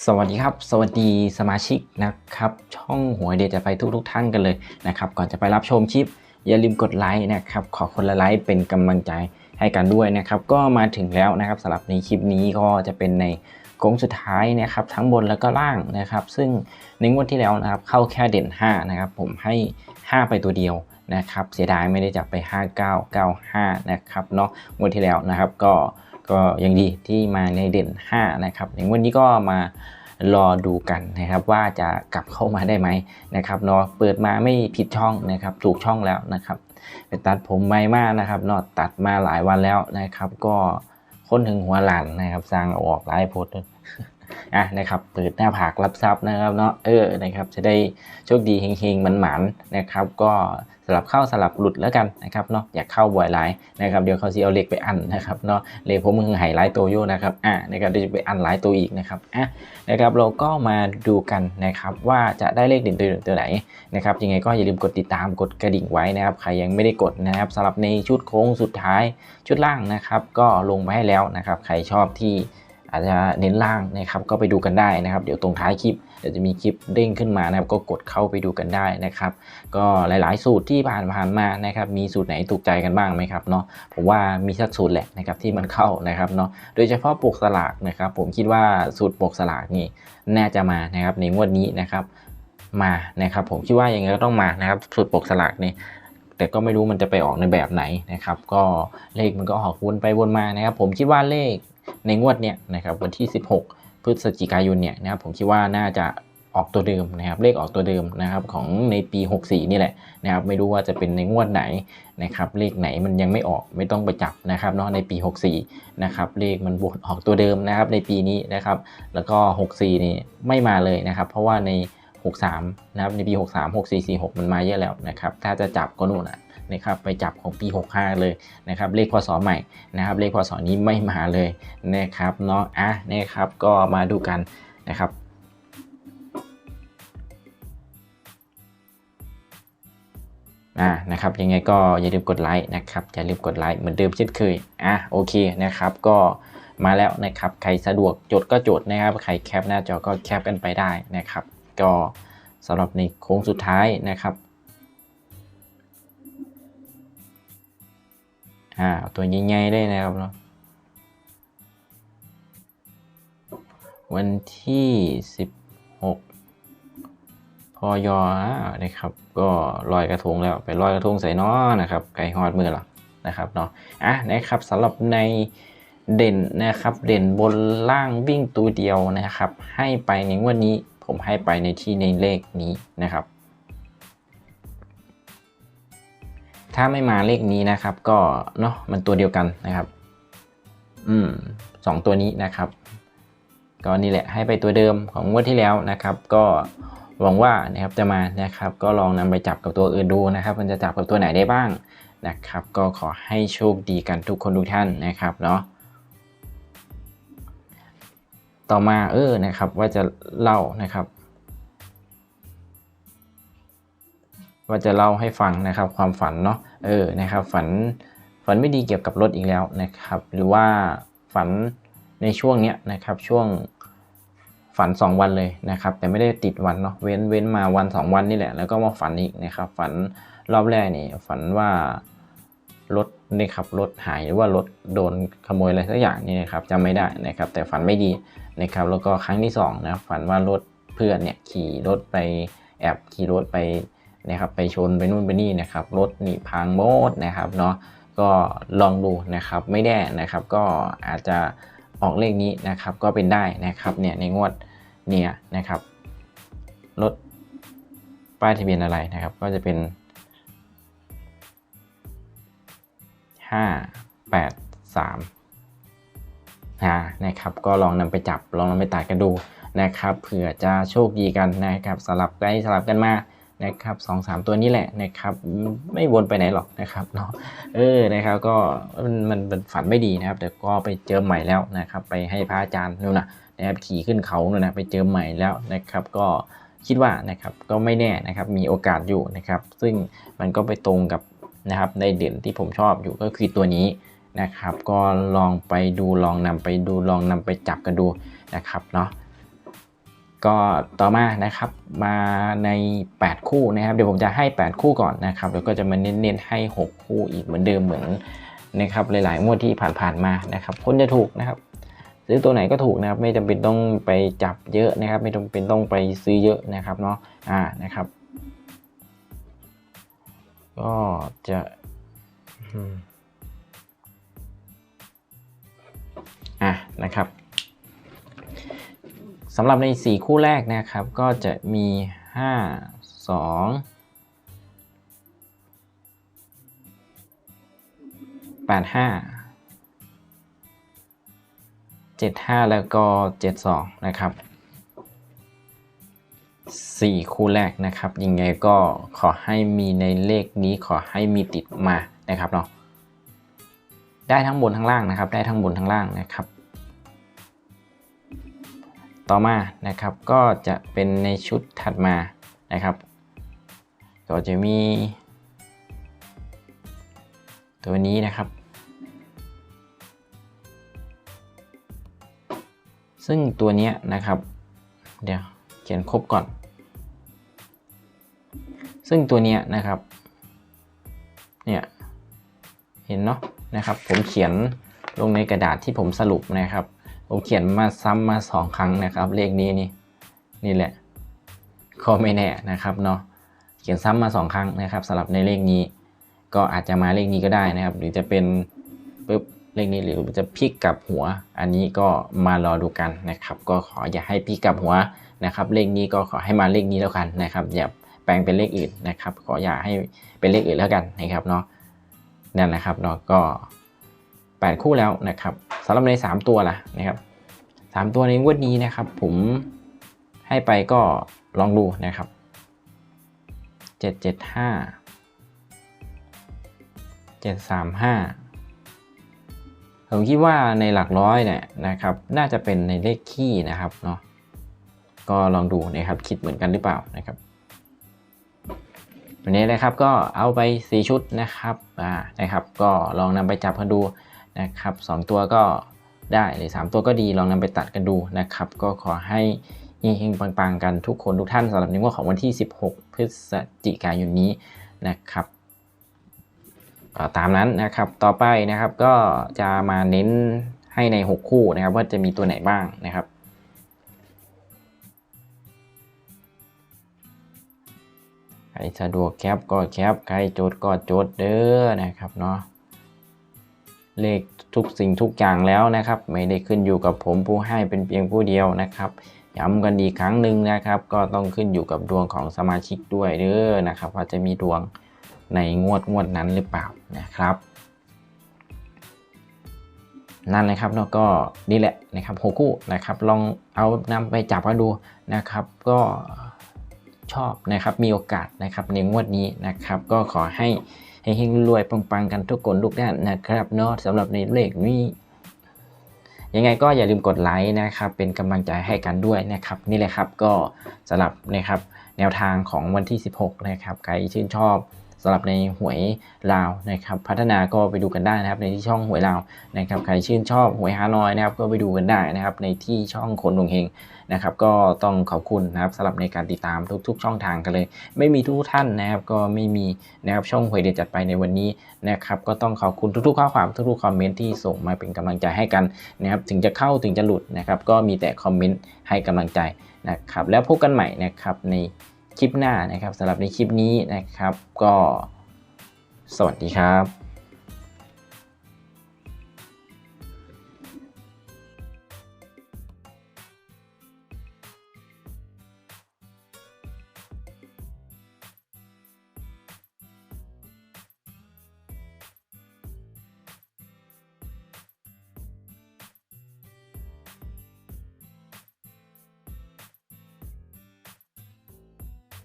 สวัสดีครับ สวัสดีสมาชิกนะครับ ช่องหัวเดียจะไปทุกทุกท่านกันเลยนะครับ ก่อนจะไปรับชมคลิป อย่าลืมกดไลค์นะครับ ขอคนละไลค์เป็นกำลังใจให้กันด้วยนะครับ ก็มาถึงแล้วนะครับสำหรับในคลิปนี้ก็จะเป็นในโค้งสุดท้ายนะครับ ทั้งบนแล้วก็ล่างนะครับ ซึ่งในงวดที่แล้วนะครับ เข้าแค่เด่น 5 นะครับ ผมให้ 5 ไปตัวเดียวนะครับ เสียดายไม่ได้จับไป 5995 นะครับเนาะงวดที่แล้วนะครับก็ ก็ยังดีที่มาในเด่น 5 นะครับในวันนี้ก็มารอดูกันนะครับว่าจะกลับเข้ามาได้ไหมนะครับเนาะเปิดมาไม่ผิดช่องนะครับถูกช่องแล้วนะครับไปตัดผมไวมากนะครับเนาะตัดมาหลายวันแล้วนะครับ ก็ค้นถึงหัวหลานนะครับสร้างออกหลายโพสต์อะนะครับเปิดหน้าผากรับทรัพย์นะครับเนาะเออนะครับจะได้โชคดีเฮงๆมันหมันนะครับ ก็ สลับเข้าสลับหลุดแล้วกันนะครับเนาะอยากเข้าบ่อยหลายนะครับเดี๋ยวเขาสิเอาเหล็กไปอันนะครับเนาะเหล็กผมมึงหายหลายตัวอยู่นะครับอะนะครับเดี๋ยวจะไปอันหลายตัวอีกนะครับอะนะครับเราก็มาดูกันนะครับว่าจะได้เลขเด่นตัวตัวไหนนะครับยังไงก็อย่าลืมกดติดตามกดกระดิ่งไว้นะครับใครยังไม่ได้กดนะครับสำหรับในชุดโค้งสุดท้ายชุดล่างนะครับก็ลงไปให้แล้วนะครับใครชอบที่อาจจะเน้นล่างนะครับก็ไปดูกันได้นะครับ เดี๋ยวตรงท้ายคลิป เดี๋ยวจะมีคลิปเด้งขึ้นมานะครับ ก็กดเข้าไปดูกันได้นะครับ ก็หลาย ๆ สูตรที่ผ่านผ่านมานะครับ มีสูตรไหนถูกใจกันบ้างไหมครับเนาะผมว่ามีสักสูตรแหละนะครับที่มันเข้านะครับเนาะโดยเฉพาะปกสลากนะครับ ผมคิดว่าสูตรปกสลากนี่น่าจะมานะครับ ในงวดนี้นะครับมานะครับผมคิดว่ายังไงก็ต้องมานะครับสูตรปกสลากนี่แต่ก็ไม่รู้มันจะไปออกในแบบไหนนะครับ ก็เลขมันก็ออกวนไปวนมานะครับ ผมคิดว่าเลขในงวดเนี่ยนะครับวันที่ 16 พฤศจิกายนเนี่ยนะครับผมคิดว่าน่าจะออกตัวเดิมนะครับเลขออกตัวเดิมนะครับของในปี 64 นี่แหละนะครับไม่รู้ว่าจะเป็นในงวดไหนนะครับเลขไหนมันยังไม่ออกไม่ต้องไปจับนะครับเนาะในปี 64 นะครับเลขมันวนออกตัวเดิมนะครับในปีนี้นะครับแล้วก็ 64 นี่ไม่มาเลยนะครับเพราะว่าใน 63 นะครับในปี 63 64 46 มันมาเยอะแล้วนะครับถ้าจะจับก็นู่นน่ะ นะครับไปจับของปี 65 เลยนะครับเลขพศใหม่นะครับเลขพศนี้ไม่มาเลยนะครับเนาะอะนะครับก็มาดูกันนะครับอ่านะครับยังไงก็อย่าลืมกดไลค์นะครับอย่าลืมกดไลค์เหมือนเดิมเช่นเคยอะโอเคนะครับก็มาแล้วนะครับใครสะดวกจดก็จดนะครับใครแคปหน้าจอก็แคปกันไปได้นะครับ ก็สำหรับในโค้งสุดท้ายนะครับ อ่าตัวใหญ่ๆได้นะครับเนาะวันที่ 16 พอยอนะครับ ก็ลอยกระทงแล้วไปลอยกระทงใส่น้อนะครับไก่ฮอดมือหรอนะครับเนาะอะนะครับสำหรับในเด่นนะครับเด่นบนล่างวิ่งตัวเดียวนะครับ ให้ไปในงวดนี้ผมให้ไปในที่ในเลขนี้นะครับ ถ้าไม่มาเลขนี้นะครับ ก็เนาะมันตัวเดียวกันนะครับ อืมสองตัวนี้นะครับ ก็นี่แหละให้ไปตัวเดิมของงวดที่แล้วนะครับ ก็หวังว่านะครับจะมานะครับ ก็ลองนำไปจับกับตัวอื่นดูนะครับ มันจะจับกับตัวไหนได้บ้างนะครับ ก็ขอให้โชคดีกันทุกคนทุกท่านนะครับเนาะต่อมาเออนะครับว่าจะเล่านะครับ ว่าจะเล่าให้ฟังนะครับความฝันเนาะเออนะครับฝันฝันไม่ดีเกี่ยวกับรถอีกแล้วนะครับ หรือว่าฝันในช่วงเนี้ยนะครับช่วงฝัน 2 วันเลยนะครับ แต่ไม่ได้ติดวันเนาะเว้นเว้นมาวัน 2 วันนี่แหละ แล้วก็มาฝันอีกนะครับ ฝันรอบแรกนี่ฝันว่ารถนี่ครับรถหายหรือว่ารถโดนขโมยอะไรสักอย่างนี่นะครับจำไม่ได้นะครับ แต่ฝันไม่ดีนะครับ แล้วก็ครั้งที่2นะฝันว่ารถเพื่อนเนี่ยขี่รถไปแอบขี่รถไป นะครับไปชนไปนู่นไปนี่นะครับรถนี่พังหมดนะครับเนาะก็ลองดูนะครับไม่แน่นะครับก็อาจจะออกเลขนี้นะครับก็เป็นได้นะครับเนี่ยในงวดเนี่ยนะครับรถป้ายทะเบียนอะไรนะครับ ก็จะเป็น 5 8 3อ่านะครับก็ลองนำไปจับลองนำไปตัดกันดูนะครับเผื่อจะโชคดีกันนะครับสลับได้สลับกันมา นะครับสองสามตัวนี้แหละนะครับไม่วนไปไหนหรอกนะครับเนาะเออนะครับก็มันมันฝันไม่ดีนะครับ แต่ก็ไปเจอใหม่แล้วนะครับ ไปให้พระอาจารย์นู่นนะนะครับขี่ขึ้นเขานู่นนะไปเจอใหม่แล้วนะครับก็คิดว่านะครับก็ไม่แน่นะครับมีโอกาสอยู่นะครับ ซึ่งมันก็ไปตรงกับนะครับในเด่นที่ผมชอบอยู่ก็คือตัวนี้นะครับ ก็ลองไปดูลองนำไปดูลองนำไปจับกันดูนะครับเนาะ ก็ต่อมานะครับมาใน 8 คู่นะครับ เดี๋ยวผมจะให้ 8 คู่ก่อนนะครับแล้วก็จะมาเน้นๆให้ 6 คู่อีกเหมือนเดิมเหมือนนะครับหลายๆงวดที่ผ่านๆมานะครับคนจะถูกนะครับ ซื้อตัวไหนก็ถูกนะครับ ไม่จำเป็นต้องไปจับเยอะนะครับ ไม่จำเป็นต้องไปซื้อเยอะนะครับเนาะอ่านะครับ ก็จะอะนะครับ สำหรับใน 4 คู่แรกนะครับ ก็จะมี 5 2 8 5 75 แล้วก็ 72 นะครับ 4 คู่แรกนะครับ ยังไงก็ขอให้มีในเลขนี้ขอให้มีติดมานะครับเนาะได้ทั้งบนทั้งล่างนะครับ ได้ทั้งบนทั้งล่างนะครับ ต่อมานะครับก็จะเป็นในชุดถัดมานะครับ ก็จะมี ตัวนี้นะครับ ซึ่งตัวนี้นะครับ เดี๋ยวเขียนครบก่อน ซึ่งตัวนี้นะครับเนี่ยเห็นเนาะนะครับ ผมเขียนลงในกระดาษที่ผมสรุปนะครับ ผมเขียนมาซ้ำมาสองครั้งนะครับ เลขนี้นี่นี่แหละก็ไม่แน่นะครับเนาะเขียนซ้ำมาสองครั้งนะครับสำหรับในเลขนี้ ก็อาจจะมาเลขนี้ก็ได้นะครับ หรือจะเป็นปุ๊บเลขนี้หรือจะพลิกกลับหัว อันนี้ก็มารอดูกันนะครับ ก็ขออย่าให้พลิกกลับหัวนะครับ เลขนี้ก็ขอให้มาเลขนี้แล้วกันนะครับ อย่าแปลงเป็นเลขอื่นนะครับ ขออย่าให้เป็นเลขอื่นแล้วกันนะครับเนาะนั่นแหละครับเนาะก็ 8 คู่แล้วนะครับสำหรับใน 3 ตัวล่ะนะครับ 3 ตัวในงวดนี้นะครับ ผมให้ไปก็ลองดูนะครับ 775 735 ผมคิดว่าในหลักร้อยเนี่ยนะครับ น่าจะเป็นในเลขคี่นะครับเนาะก็ลองดูนะครับ คิดเหมือนกันหรือเปล่านะครับวันนี้นะครับก็เอาไป 4 ชุดนะครับอ่านะครับ ก็ลองนำไปจับกันดู นะครับ2ตัวก็ได้หรือ 3 ตัวก็ดีลองนำไปตัดกันดูนะครับ ก็ขอให้เฮงๆปังๆ กันทุกคนทุกท่านสำหรับในงวดของวันที่ 16 พฤศจิกายนนี้นะครับตามนั้นนะครับต่อไปนะครับก็จะมาเน้นให้ใน 6 คู่นะครับว่าจะมีตัวไหนบ้างนะครับใครสะดวกแคปก็แคปใครโจดก็โจดเด้อนะครับเนาะ เลขทุกสิ่งทุกอย่างแล้วนะครับ ไม่ได้ขึ้นอยู่กับผมผู้ให้เป็นเพียงผู้เดียวนะครับย้ำกันดีครั้งหนึ่งนะครับ ก็ต้องขึ้นอยู่กับดวงของสมาชิกด้วยเด้อนะครับ ว่าจะมีดวงในงวดงวดนั้นหรือเปล่านะครับนั่นนะครับแล้วก็นี่แหละนะครับหกคู่นะครับลองเอานำไปจับกันดูนะครับ ก็ชอบนะครับมีโอกาสนะครับในงวดนี้นะครับ ก็ขอให้ เฮงๆรวยปังๆกันทุกคนทุกด้านนะครับเนาะสำหรับในเลขนี้ยังไงก็อย่าลืมกดไลค์นะครับ เป็นกำลังใจให้กันด้วยนะครับ นี่แหละครับก็สำหรับนะครับแนวทางของวันที่ 16 นะครับ ใครชื่นชอบ สำหรับในหวยลาวนะครับ พัฒนาก็ไปดูกันได้นะครับ ในที่ช่องหวยลาวนะครับใครชื่นชอบหวยฮานอยนะครับ ก็ไปดูกันได้นะครับ ในที่ช่องคนดวงเฮงนะครับ ก็ต้องขอบคุณนะครับสำหรับในการติดตามทุก ๆ ช่องทางกันเลย ไม่มีทุกท่านนะครับ ก็ไม่มีนะครับช่องหวยเด็ดจัดไปในวันนี้นะครับ ก็ต้องขอบคุณทุกๆ ข้อความทุกๆคอมเมนต์ที่ส่งมาเป็นกำลังใจให้กันนะครับ ถึงจะเข้าถึงจะหลุดนะครับ ก็มีแต่คอมเมนต์ให้กำลังใจนะครับ แล้วพบกันใหม่นะครับใน คลิปหน้านะครับสำหรับในคลิปนี้นะครับ ก็สวัสดีครับ